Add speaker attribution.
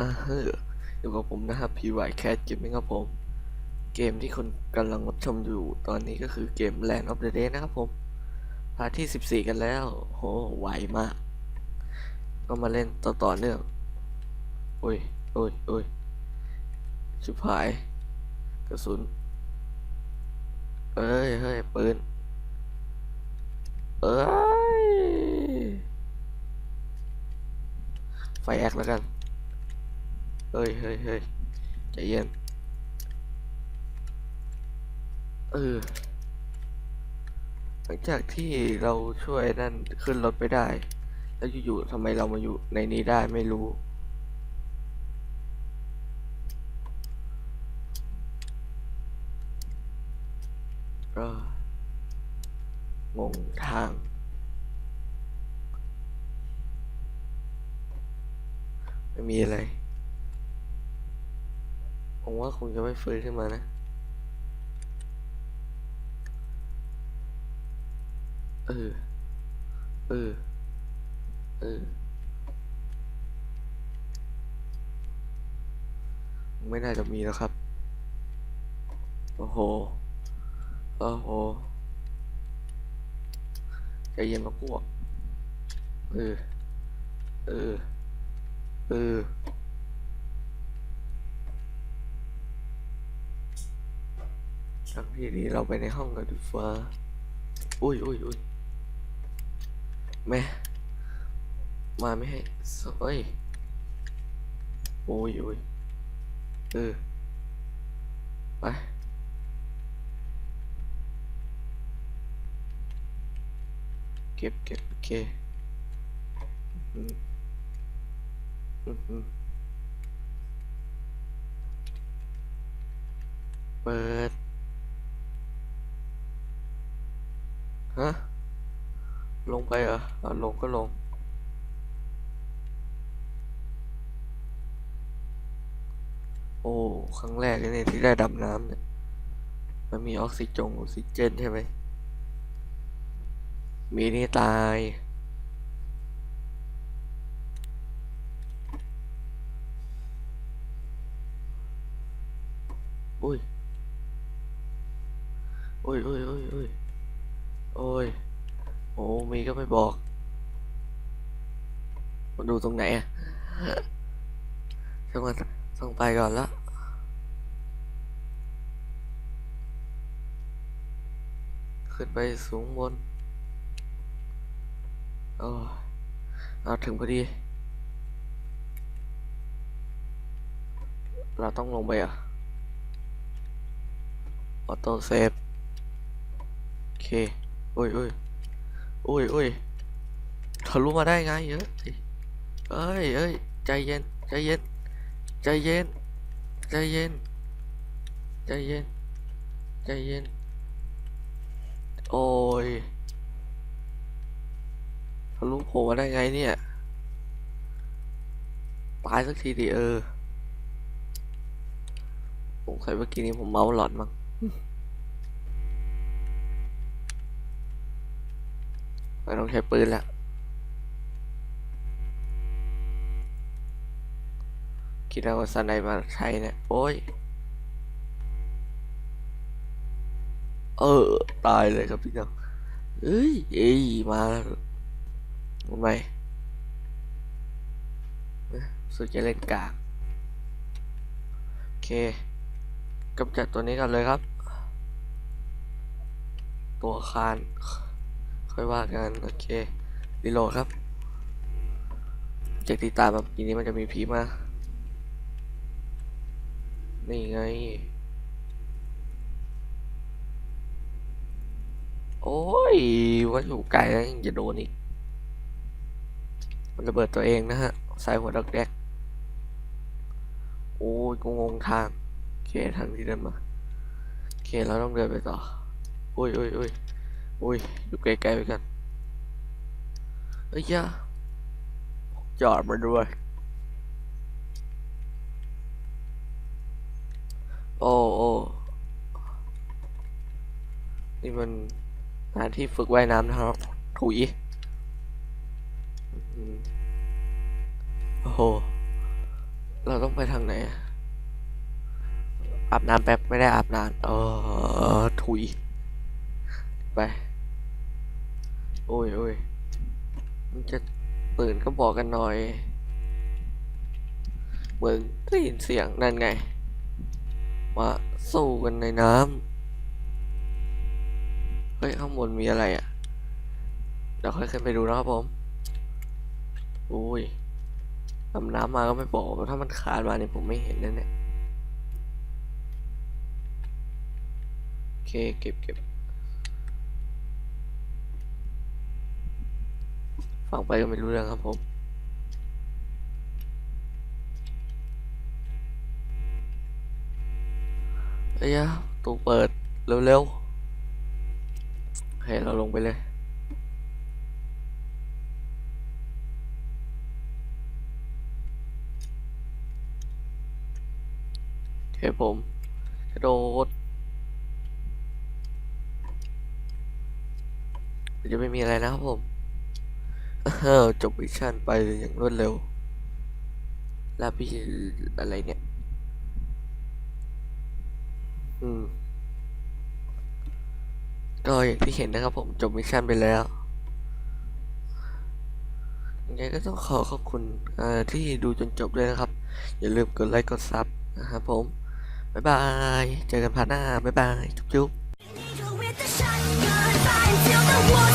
Speaker 1: อ่าฮะอยู่กับผมนะครับ PY Cat Gaming ครับผม เกมที่คุณกำลังรับชมอยู่ตอนนี้ก็คือเกม Land of the Dead นะครับผม พาร์ทที่ 14 กันแล้ว โหไวมาก ก็มาเล่นต่อต่อเนื่องโอ้ยโอ้ยโอ้ยชิบหาย กระสุน เอ้ย เฮ้ย ปืน เอ้ย ไฟแอคแล้วกัน เฮ้ยเฮ้ยเฮ้ยใจเย็น เออ หลังจากที่เราช่วยนั่นขึ้นรถไปได้ แล้วอยู่ๆทำไมเรามาอยู่ในนี้ได้ไม่รู้ก็งงทางไม่มีอะไร คงจะไม่ฟื้นขึ้นมานะเออ เออ เออ ไม่น่าจะมีแล้วครับ โอ้โห โอ้โหใจเย็นมาพวก เออ เออ เออ ทางที่ดีเราไปในห้องกันดีฟ้าอุ้ยอุ้ยอุ้ยแม่มาไม่ให้เฮ้ยโอ้ยโอ้ยเออ ไป เก็บเก็บโอเคอืมอืมเปิด ฮะ ลงไปเหรออะลงก็ลง โอ้ ครั้งแรกเลยเนี่ยที่ได้ดำน้ำเนี่ย มันมีออกซิจงออกซิเจนใช่ไหม มีนี่ตายอุ้ยอุ้ยอุ้ยอุ้ยอุ้ย โอ้ย โอ้มีก็ไม่บอก มาดูตรงไหนอะช่างมันต้องไปก่อนละขึ้นไปสูงบน โอ้เอาถึงพอดี เราต้องลงไปอะ ออโต้เซฟ โอเค โอ้ยโอ้ยโอ้ยโอ้ยทะลุมาได้ไงเยอะเอ้ยเอ้ยใจเย็นใจเย็นใจเย็นใจเย็นใจเย็นใจเย็นโอ้ยทะลุโผล่มาได้ไงเนี่ยตายสักทีดิเออสงสัยเมื่อกี้นี้ผมเมาหลอนมั้ง ไม่ต้องใช้ปืนล้วคิดว่าสไนมาใช้เนี่ยโอ้ย เออ ตายเลยครับพี่น้องเอ้ยเอ้ยมาแล้วทำไมสุดจะเล่นกากโอเคกำจัดตัวนี้กันเลยครับ ตัวคาน ค่อยว่ากันโอเครีโหลดครับจากที่ตามมาทีนี้มันจะมีผีมา นี่ไง โอ้ยว่าอยู่ไกลแล้วยังจะโดนอีก มันระเบิดตัวเองนะฮะ ใส่หัวดักแดก โอ้ยกูงงทาง โอเคทางที่เดินมา โอเคเราต้องเดินไปต่อโอ้ยโอ้ยโอ้ย อุ้ยอยู่ไกลๆไปกันเอ้ยยาจอดมาด้วย โอ้โอ้นี่มันสถานที่ฝึกว่ายน้ำนะครับถุยโอ้โห เราต้องไปทางไหน อาบน้ำแป๊บไม่ได้อาบน้ำเออถุย ไป อ้ยโอ้ยมันจะตื่นก็บอกกันหน่อยเหมือนได้ยินเสียงนั่นไง มาสู้กันในน้ำเฮ้ย ข้างบนมีอะไรอะ เดี๋ยวค่อยขึ้นไปดูนะครับผมโอ้ยดำน้ำมาก็ไม่บอก ถ้ามันขาดมาเนี่ยผมไม่เห็นแน่ๆโอเค เก็บเก็บ ฟังไปก็ไม่รู้เรื่องครับผม เอ้ยะตูเปิด เร็วๆโอเคเราลงไปเลยโอเคผมกระโดดจะไม่มีอะไรนะครับผม จบมิชชั่นไปอย่างรวดเร็ว แล้วพี่อะไรเนี่ย อืม ก็อย่างที่เห็นนะครับผมจบมิชชั่นไปแล้วยังไงก็ต้องขอขอบคุณที่ดูจนจบด้วยนะครับ อย่าลืมกดไลค์กดซับนะครับผม บ๊ายบาย เจอกันพาร์ทหน้า บ๊ายบาย จุ๊บๆ
Speaker 2: With